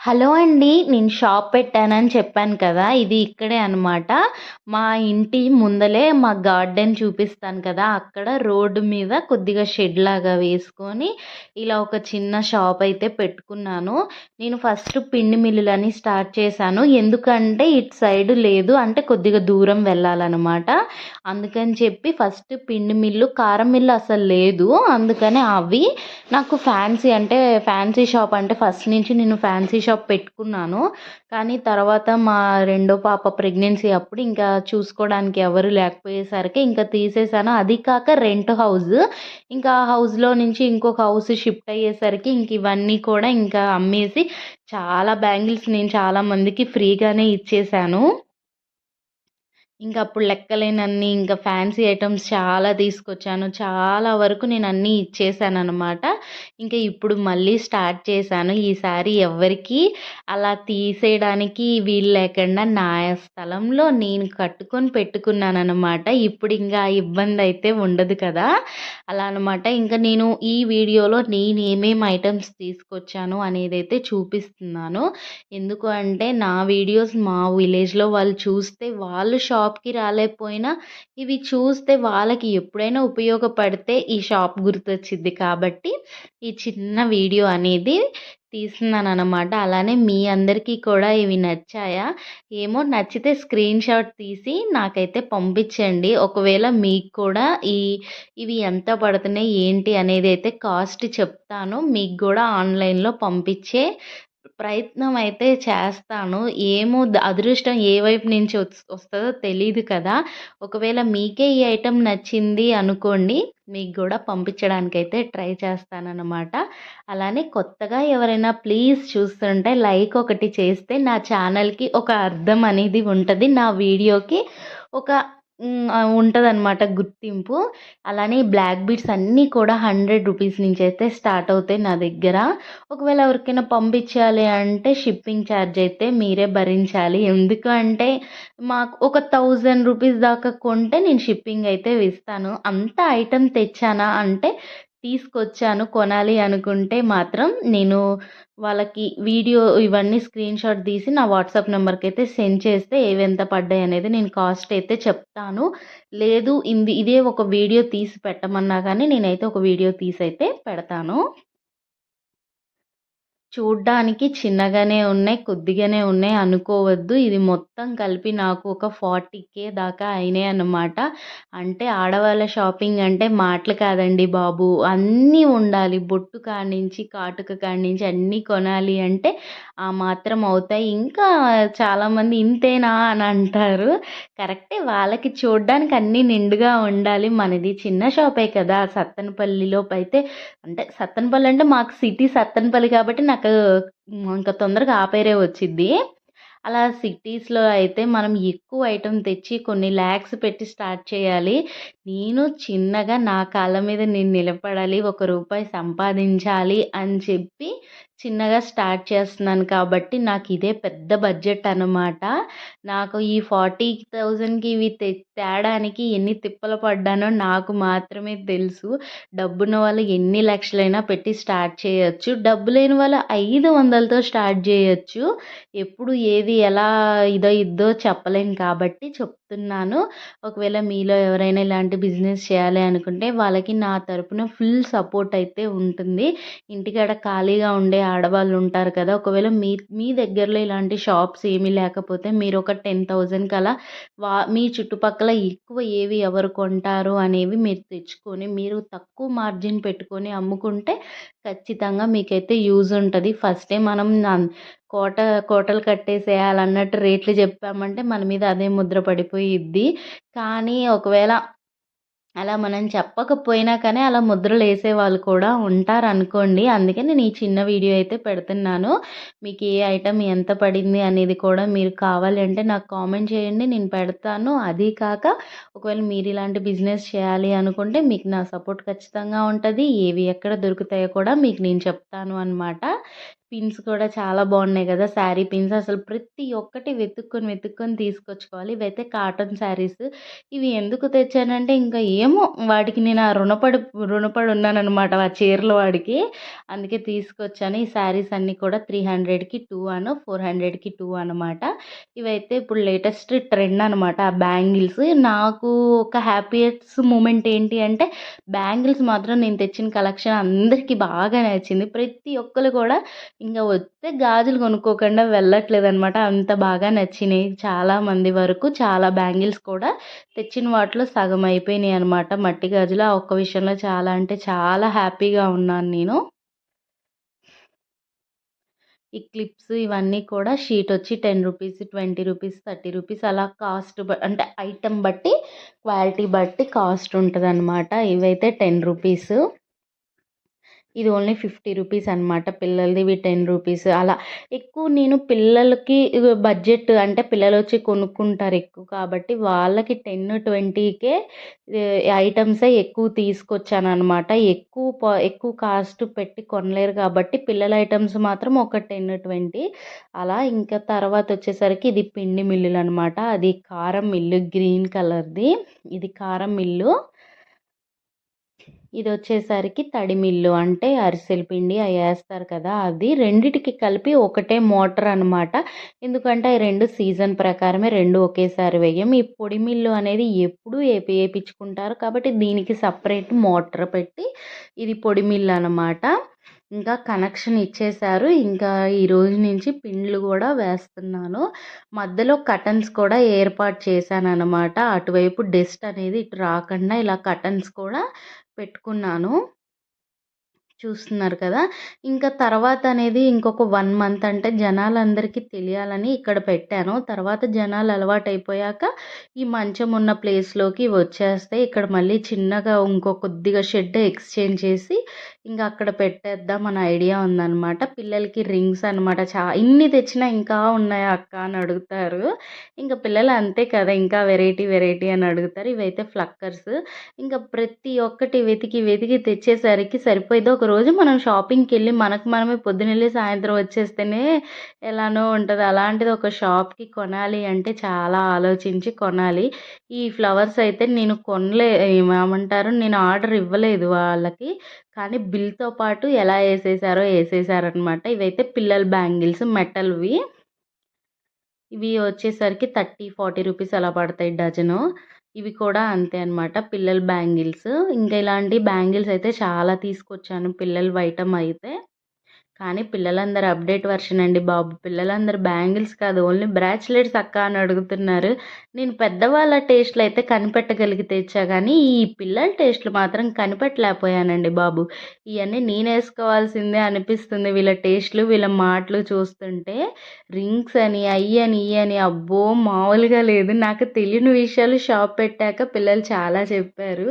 Hello అండి. నేను shop పెట్టానని చెప్పాను కదా! ఇది ఇక్కడే అనమాట. మా ఇంటి ముందలే మా గార్డెన్ చూపిస్తాను కదా! అక్కడ రోడ్డు మీద కొద్దిగా షెడ్ లాగా వేసుకొని, ఇలా ఒక చిన్న షాప్ అయితే పెట్టుకున్నాను. నేను ఫస్ట్ పిండి మిల్లులని స్టార్ట్ చేశాను. ఎందుకంటే ఇటు సైడ్ లేదు. అంటే కొద్దిగా దూరం వెళ్ళాలన్నమాట అందుకని చెప్పి ఫస్ట్ పిండి మిల్లు, కారం మిల్లు అసలు లేదు. అందుకని అవి నాకు ఫ్యాన్సీ అంటే ఫ్యాన్సీ షాప్ అంటే ఫస్ట్ నుంచి నేను ఫ్యాన్సీ షాప్ పెట్టుకున్నాను. కానీ తర్వాత మా రెండో పాప ప్రెగ్నెన్సీ అప్పుడు ఇంకా చూసుకోవడానికి ఎవరు లేకపోయేసరికి ఇంకా తీసేసాను. అది కాక రెంట్ హౌస్. ఇంకా హౌస్‌లో నుంచి ఇంకొక హౌస్ షిఫ్ట్ అయ్యేసరికి ఇంక ఇవన్నీ కూడా ఇంకా అమ్మేసి చాలా బ్యాంగిల్స్ నేను చాలా మందికి ఫ్రీగానే ఇచ్చేసాను. ఇంకా అప్పుడు లెక్కలేనన్ని ఇంకా ఫ్యాన్సీ ఐటమ్స్ చాలా తీసుకొచ్చాను. చాలా వరకు నేను అన్నీ ఇచ్చేసాననమాట. ఇంకా ఇప్పుడు మళ్ళీ స్టార్ట్ చేశాను. ఈసారి ఎవరికి అలా తీసేయడానికి వీలు లేకుండా నా స్థలంలో నేను కట్టుకొని పెట్టుకున్నాననమాట. ఇప్పుడు ఇంకా ఆ ఇబ్బంది అయితే ఉండదు కదా! అలా అనమాట. ఇంకా నేను ఈ వీడియోలో నేను ఏమేమి ఐటమ్స్ తీసుకొచ్చాను అనేది అయితే చూపిస్తున్నాను. ఎందుకు అంటే నా వీడియోస్ మా విలేజ్‌లో వాళ్ళు చూస్తే వాళ్ళు షాప్ షాప్‌కి రాలేకపోయినా ఇవి చూస్తే వాళ్ళకి ఎప్పుడైనా ఉపయోగపడితే ఈ షాప్ గుర్తొచ్చిద్ది కాబట్టి ఈ చిన్న వీడియో అనేది తీస్తున్నాను అనమాట అలానే మీ అందరికీ కూడా ఇవి నచ్చాయా? ఏమో నచ్చితే స్క్రీన్ షాట్ తీసి నాకైతే పంపించండి. ఒకవేళ మీకు కూడా ఈ ఇవి ఎంత పడుతున్నాయి ఏంటి అనేది అయితే కాస్ట్ చెప్తాను. మీకు కూడా ఆన్‌లైన్‌లో పంపించే ప్రయత్నం అయితే చేస్తాను. ఏమో అదృష్టం ఏ వైపు నుంచి వస్తుందో తెలియదు కదా! ఒకవేళ మీకే ఈ ఐటెం నచ్చింది అనుకోండి. మీకు కూడా పంపించడానికైతే ట్రై చేస్తానన్నమాట అలానే కొత్తగా ఎవరైనా ప్లీజ్ చూస్తుంటే లైక్ ఒకటి చేస్తే నా ఛానల్‌కి ఒక అర్థం అనేది ఉంటుంది నా వీడియోకి ఒక ఉంటుందన్నమాట గుర్తింపు. అలానే బ్లాక్ బీడ్స్ అన్నీ కూడా హండ్రెడ్ రూపీస్ నుంచి అయితే స్టార్ట్ అవుతాయి నా దగ్గర. ఒకవేళ ఎవరికైనా పంపించాలి అంటే షిప్పింగ్ ఛార్జ్ అయితే మీరే భరించాలి. ఎందుకు అంటే మాకు ఒక థౌజండ్ రూపీస్ దాకా కొంటే నేను షిప్పింగ్ అయితే ఇస్తాను. అంత ఐటెం తెచ్చానా అంటే తీసుకొచ్చాను. కొనాలి అనుకుంటే మాత్రం నేను వాళ్ళకి వీడియో ఇవన్నీ స్క్రీన్ షాట్ తీసి నా వాట్సాప్ నెంబర్కి అయితే సెండ్ చేస్తే ఏవెంత పడ్డాయి అనేది నేను కాస్ట్ అయితే చెప్తాను. లేదు ఇంది ఇదే ఒక వీడియో తీసి పెట్టమన్నా కానీ నేనైతే ఒక వీడియో తీసి అయితే పెడతాను. చూడ్డానికి చిన్నగానే ఉన్నాయి. కొద్దిగానే ఉన్నాయి అనుకోవద్దు. ఇది మొత్తం కలిపి నాకు ఒక ఫార్టీ కే దాకా అయినాయి అన్నమాట అంటే ఆడవాళ్ళ షాపింగ్ అంటే మాటలు కాదండి బాబు. అన్నీ ఉండాలి. బొట్టు కాడ్నించి, కాటుక కాడ్నించి అన్నీ కొనాలి అంటే ఆ మాత్రం అవుతాయి. ఇంకా చాలామంది ఇంతేనా అని అంటారు. కరెక్టే వాళ్ళకి చూడ్డానికి అన్నీ నిండుగా ఉండాలి. మనది చిన్న షాపే కదా! సత్తెనపల్లిలోపైతే అంటే సత్తనపల్లి అంటే మాకు సిటీ సత్తనపల్లి కాబట్టి నాకు ఇంకా తొందరగా ఆపేరే వచ్చిద్ది. అలా సిటీస్‌లో అయితే మనం ఎక్కువ ఐటెం తెచ్చి కొన్ని ల్యాక్స్ పెట్టి స్టార్ట్ చేయాలి. నేను చిన్నగా నా కాళ్ళ మీద నేను నిలబడాలి. ఒక రూపాయి సంపాదించాలి అని చెప్పి చిన్నగా స్టార్ట్ చేస్తున్నాను కాబట్టి నాకు ఇదే పెద్ద బడ్జెట్ అనమాట. నాకు ఈ 40,000కి ఇవి తె తేడానికి ఎన్ని తిప్పలు పడ్డానో నాకు మాత్రమే తెలుసు. డబ్బున్న వాళ్ళు ఎన్ని లక్షలైనా పెట్టి స్టార్ట్ చేయొచ్చు. డబ్బు లేని వాళ్ళు 500తో స్టార్ట్ చేయొచ్చు ఎప్పుడు ఏది ఎలా ఇదయిద్దో చెప్పలేం కాబట్టి చెప్తున్నాను. ఒకవేళ మీలో ఎవరైనా ఇలాంటి బిజినెస్ చేయాలి అనుకుంటే వాళ్ళకి నా తరపున ఫుల్ సపోర్ట్ అయితే ఉంటుంది. ఇంటికాడ ఖాళీగా ఉండే ఆడవాళ్ళు ఉంటారు కదా! ఒకవేళ మీ మీ దగ్గరలో ఇలాంటి షాప్స్ ఏమీ లేకపోతే మీరు ఒక 10,000కి అలా వా మీ చుట్టుపక్కల ఎక్కువ ఏవి ఎవరు కొంటారు అనేవి మీరు తెచ్చుకొని మీరు తక్కువ మార్జిన్ పెట్టుకొని అమ్ముకుంటే ఖచ్చితంగా మీకైతే యూజ్ ఉంటుంది ఫస్టే మనం కోట కోటలు కట్టేసేయాలన్నట్టు రేట్లు చెప్పామంటే మన మీద అదే ముద్ర పడిపోయిద్ది. కానీ ఒకవేళ అలా మనం చెప్పకపోయినా కానీ అలా ముద్రలు వేసే వాళ్ళు కూడా ఉంటారనుకోండి. అందుకే నేను ఈ చిన్న వీడియో అయితే పెడుతున్నాను. మీకు ఏ ఐటమ్ ఎంత పడింది అనేది కూడా మీరు కావాలి అంటే నాకు కామెంట్ చేయండి. నేను పెడతాను. అదీ కాక ఒకవేళ మీరు ఇలాంటి బిజినెస్ చేయాలి అనుకుంటే మీకు నా సపోర్ట్ ఖచ్చితంగా ఉంటుంది ఏవి ఎక్కడ దొరుకుతాయో కూడా మీకు నేను చెప్తాను అనమాట. పిన్స్ కూడా చాలా బాగున్నాయి కదా శారీ పిన్స్ అసలు ప్రతి ఒక్కటి వెతుక్కొని వెతుక్కొని తీసుకొచ్చుకోవాలి. ఇవైతే కాటన్ శారీస్ ఇవి ఎందుకు తెచ్చానంటే ఇంకా ఏమో వాడికి నేను ఆ రుణపడి రుణపడి ఉన్నానమాట ఆ చీరలు వాడికి. అందుకే తీసుకొచ్చాను. ఈ శారీస్ అన్నీ కూడా త్రీ హండ్రెడ్కి టూ అను ఫోర్ హండ్రెడ్కి టూ అనమాట ఇవైతే ఇప్పుడు లేటెస్ట్ ట్రెండ్ అనమాట ఆ బ్యాంగిల్స్ నాకు ఒక హ్యాపీయెస్ట్ మూమెంట్ ఏంటి అంటే బ్యాంగిల్స్ మాత్రం నేను తెచ్చిన కలెక్షన్ అందరికీ బాగా నచ్చింది. ప్రతి ఒక్కరు కూడా ఇంకా వస్తే గాజులు కొనుక్కోకుండా వెళ్ళట్లేదు అనమాట అంత బాగా నచ్చినాయి చాలా మంది వరకు. చాలా బ్యాంగిల్స్ కూడా తెచ్చిన వాటిలో సగం అయిపోయినాయి అనమాట. మట్టి గాజులు ఆ ఒక్క విషయంలో చాలా అంటే చాలా హ్యాపీగా ఉన్నాను నేను. ఈ క్లిప్స్ ఇవన్నీ కూడా షీట్ వచ్చి ten rupees twenty rupees thirty rupees అలా కాస్ట్ అంటే ఐటెం బట్టి క్వాలిటీ బట్టి కాస్ట్ ఉంటుంది ఇవైతే టెన్ రూపీస్. ఇది ఓన్లీ ఫిఫ్టీ రూపీస్ అనమాట పిల్లలది ఇవి టెన్ రూపీస్. అలా ఎక్కువ నేను పిల్లలకి బడ్జెట్ అంటే పిల్లలు వచ్చి కొనుక్కుంటారు ఎక్కువ కాబట్టి వాళ్ళకి టెన్ ట్వంటీకే ఐటమ్సే ఎక్కువ తీసుకొచ్చాను అనమాట ఎక్కువ ఎక్కువ కాస్ట్ పెట్టి కొనలేరు కాబట్టి పిల్లల ఐటమ్స్ మాత్రం ఒక టెన్ ట్వంటీ. అలా ఇంకా తర్వాత వచ్చేసరికి ఇది పిండి మిల్లులు అనమాట అది కారం మిల్లు గ్రీన్ కలర్ది. ఇది కారం మిల్లు. ఇది వచ్చేసరికి తడి మిల్లు అంటే అరిసెల పిండి అవి వేస్తారు కదా అది రెండిటికి కలిపి ఒకటే మోటార్ అనమాట ఎందుకంటే అవి రెండు సీజన్ ప్రకారమే రెండు ఒకేసారి వేయం. ఈ పొడి మిల్లు అనేది ఎప్పుడు వేపి వేయించుకుంటారు కాబట్టి దీనికి సపరేట్ మోటార్ పెట్టి ఇది పొడి మిల్లు అనమాట ఇంకా కనెక్షన్ ఇచ్చేశారు. ఇంకా ఈ రోజు నుంచి పిండ్లు కూడా వేస్తున్నాను. మధ్యలో కటన్స్ కూడా ఏర్పాటు చేశాను అనమాట అటువైపు డస్ట్ అనేది ఇటు రాకుండా ఇలా కటన్స్ కూడా పెట్టుకున్నాను. చూస్తున్నారు కదా. ఇంకా తర్వాత అనేది ఇంకొక వన్ మంత్ అంటే జనాలందరికీ తెలియాలని ఇక్కడ పెట్టాను. తర్వాత జనాలు అలవాటు అయిపోయాక ఈ మంచం ఉన్న ప్లేస్లోకి వచ్చేస్తే ఇక్కడ మళ్ళీ చిన్నగా ఇంకో కొద్దిగా షెడ్ ఎక్స్చేంజ్ చేసి ఇంకా అక్కడ పెట్టేద్దాం మన ఐడియా ఉందన్నమాట. పిల్లలకి రింగ్స్ అనమాట చా ఇన్ని తెచ్చినా ఇంకా ఉన్నాయా అక్క అని అడుగుతారు. ఇంకా పిల్లలు అంతే కదా ఇంకా వెరైటీ వెరైటీ అని అడుగుతారు. ఇవైతే ఫ్లక్కర్స్ ఇంకా ప్రతి ఒక్కటి వెతికి వెతికి తెచ్చేసరికి సరిపోయేదో ఒక రోజు మనం షాపింగ్కి వెళ్ళి మనకు మనమే పొద్దునెళ్ళి సాయంత్రం వచ్చేస్తేనే ఎలానో ఉంటుంది. అలాంటిది ఒక షాప్కి కొనాలి అంటే చాలా ఆలోచించి కొనాలి. ఈ ఫ్లవర్స్ అయితే నేను కొనలే ఏమంటారు నేను ఆర్డర్ ఇవ్వలేదు వాళ్ళకి. కానీ బిల్తో పాటు ఎలా వేసేసారో వేసేసారనమాట ఇవైతే పిల్లల బ్యాంగిల్స్ మెటల్వి. ఇవి వచ్చేసరికి థర్టీ ఫార్టీ రూపీస్ అలా పడతాయి డజను. ఇవి కూడా అంతే అనమాట పిల్లల బ్యాంగిల్స్. ఇంకా ఇలాంటి బ్యాంగిల్స్ అయితే చాలా తీసుకొచ్చాను పిల్లల ఐటమ్ అయితే. కానీ పిల్లలందరూ అప్డేట్ వర్షన్ అండి బాబు. పిల్లలందరూ బ్యాంగిల్స్ కాదు ఓన్లీ బ్రాచ్లెట్స్ అక్క అని అడుగుతున్నారు. నేను పెద్దవాళ్ళ టేస్ట్లు అయితే కనిపెట్టగలిగితే ఇచ్చా కానీ ఈ పిల్లల టేస్ట్లు మాత్రం కనిపెట్టలేకపోయానండి బాబు. ఇవన్నీ నేను వేసుకోవాల్సిందే అనిపిస్తుంది. వీళ్ళ టేస్ట్లు వీళ్ళ మాటలు చూస్తుంటే రింగ్స్ అని అయ్యి అని ఇవి అని అబ్బో మామూలుగా లేదు. నాకు తెలియని విషయాలు షాప్ పెట్టాక పిల్లలు చాలా చెప్పారు.